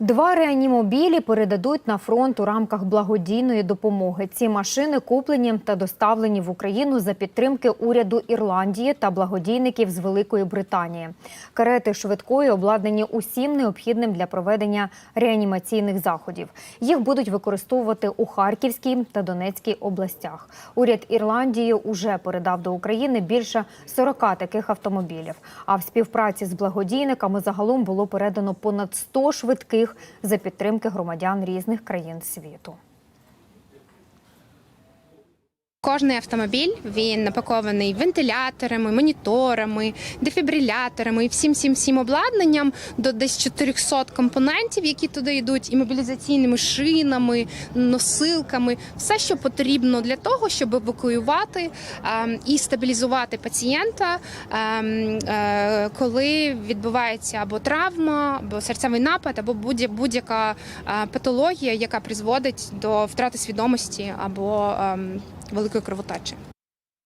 Два реанімобілі передадуть на фронт у рамках благодійної допомоги. Ці машини куплені та доставлені в Україну за підтримки уряду Ірландії та благодійників з Великої Британії. Карети швидкої обладнані усім необхідним для проведення реанімаційних заходів. Їх будуть використовувати у Харківській та Донецькій областях. Уряд Ірландії уже передав до України більше 40 таких автомобілів. А в співпраці з благодійниками загалом було передано понад 100 швидких за підтримки громадян різних країн світу. Кожний автомобіль він напакований вентиляторами, моніторами, дефібриляторами і всім всім всім обладнанням до десь 400 компонентів, які туди йдуть, і мобілізаційними шинами, носилками, все, що потрібно для того, щоб евакуювати ем, і стабілізувати пацієнта, ем, е, коли відбувається або травма, або серцевий напад, або будь- будь-яка е, патологія, яка призводить до втрати свідомості або ем, великої кровотечі.